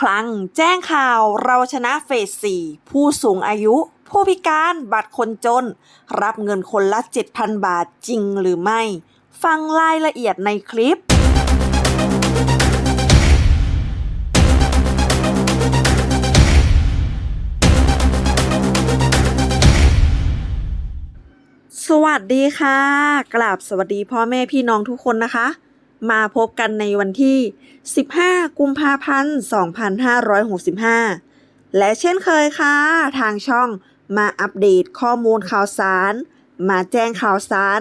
ครั้งแจ้งข่าวเราชนะเฟส 4 ผู้สูงอายุ ผู้พิการบัตรคนจน รับเงินคนละ 7,000 บาทจริงหรือไม่ ฟังรายละเอียดในคลิปสวัสดีค่ะ กราบสวัสดีพ่อแม่พี่น้องทุกคนนะคะ มาพบกันในวันที่ 15 กุมภาพันธ์ 2565 และเช่นเคยค่ะ ทางช่องมาอัปเดตข้อมูลข่าวสาร มาแจ้งข่าวสาร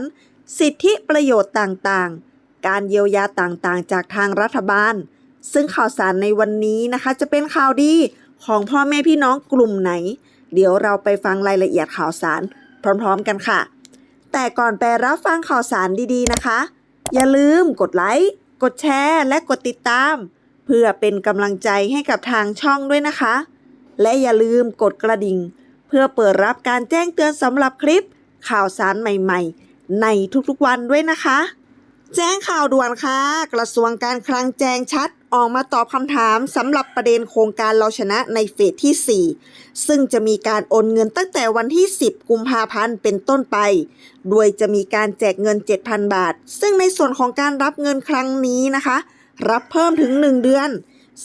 สิทธิประโยชน์ต่างๆ การเยียวยาต่างๆ จากทางรัฐบาล ซึ่งข่าวสารในวันนี้นะคะจะเป็นข่าวดีของพ่อแม่พี่น้องกลุ่มไหน เดี๋ยวเราไปฟังรายละเอียดข่าวสาร พร้อมๆกันค่ะ แต่ก่อนไปรับฟังข่าวสารดีๆนะคะ อย่าลืมกดไลค์ กดแชร์ และกดติดตาม เพื่อเป็นกำลังใจให้กับทางช่องด้วยนะคะ และอย่าลืมกดกระดิ่ง เพื่อเปิดรับการแจ้งเตือนสำหรับคลิปข่าวสารใหม่ ๆ ในทุกๆวันด้วยนะคะ แจ้งข่าวด่วนค่ะ กระทรวงการคลังแจ้งชัด ออกมาตอบคำถามสำหรับประเด็นโครงการเราชนะในเฟสที่ 4 ซึ่งจะมีการโอนเงินตั้งแต่วันที่ 10 กุมภาพันธ์เป็นต้นไป โดยจะมีการแจกเงิน 7,000 บาท ซึ่งในส่วนของการรับเงินครั้งนี้นะคะ รับเพิ่มถึง 1 เดือน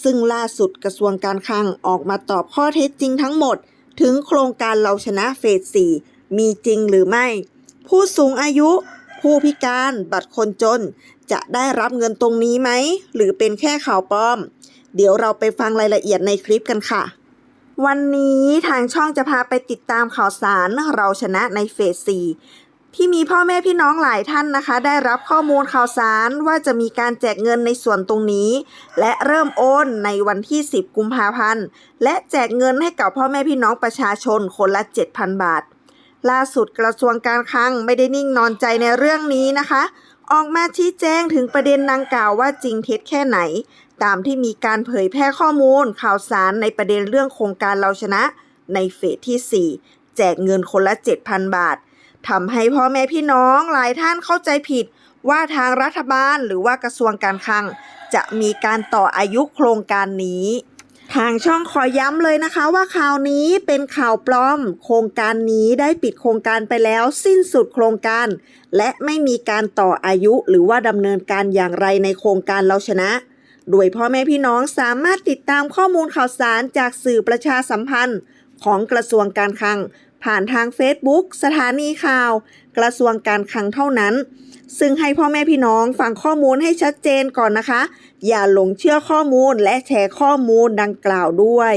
ซึ่งล่าสุดกระทรวงการคลังออกมาตอบข้อเท็จจริงทั้งหมด ถึงโครงการเราชนะเฟส 4 มีจริงหรือไม่ ผู้สูงอายุ ผู้พิการบัตรคนจน จะได้รับเงินตรงนี้ไหม หรือเป็นแค่ข่าวปลอม เดี๋ยวเราไปฟังรายละเอียดในคลิปกันค่ะ วันนี้ทางช่องจะพาไปติดตามข่าวสารเราชนะในเฟส 4 ที่มีพ่อแม่พี่น้องหลายท่านนะคะ ได้รับข้อมูลข่าวสารว่าจะมีการแจกเงินในส่วนตรงนี้ และเริ่มโอนในวันที่ 10 กุมภาพันธ์ และแจกเงินให้กับพ่อแม่พี่น้องประชาชนคนละ 7,000 บาท ล่าสุดกระทรวงการคลังไม่ได้นิ่งนอนใจในเรื่องนี้นะคะ ออกมาชี้แจงถึงประเด็นดังกล่าวว่าจริงเท็จแค่ไหน ตามที่มีการเผยแพร่ข้อมูลข่าวสารในประเด็นเรื่องโครงการเราชนะ ในเฟสที่ 4 แจกเงินคนละ 7,000 บาททำให้พ่อแม่พี่น้องหลายท่านเข้าใจผิด ว่าทางรัฐบาลหรือว่ากระทรวงการคลัง จะมีการต่ออายุโครงการนี้ ทางช่องขอย้ำเลยนะคะว่าข่าวนี้เป็นข่าวปลอม โครงการนี้ได้ปิดโครงการไปแล้วสิ้นสุดโครงการ และไม่มีการต่ออายุหรือว่าดำเนินการอย่างไรในโครงการเราชนะ โดยพ่อแม่พี่น้องสามารถติดตามข้อมูลข่าวสารจากสื่อประชาสัมพันธ์ ของกระทรวงการคลัง ผ่านทาง Facebook สถานีข่าว กระทรวงการคลังเท่านั้น ซึ่งให้พ่อแม่พี่น้องฟังข้อมูลให้ชัดเจนก่อนนะคะ อย่าหลงเชื่อข้อมูลและแชร์ข้อมูลดังกล่าวด้วย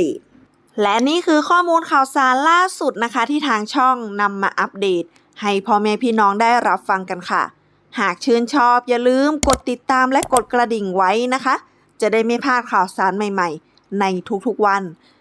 และนี่คือข้อมูลข่าวสารล่าสุดนะคะ ที่ทางช่องนำมาอัปเดต ให้พ่อแม่พี่น้องได้รับฟังกันค่ะ หากชื่นชอบอย่าลืมกดติดตามและกดกระดิ่งไว้นะคะ จะได้ไม่พลาดข่าวสารใหม่ ๆ ในทุกๆวัน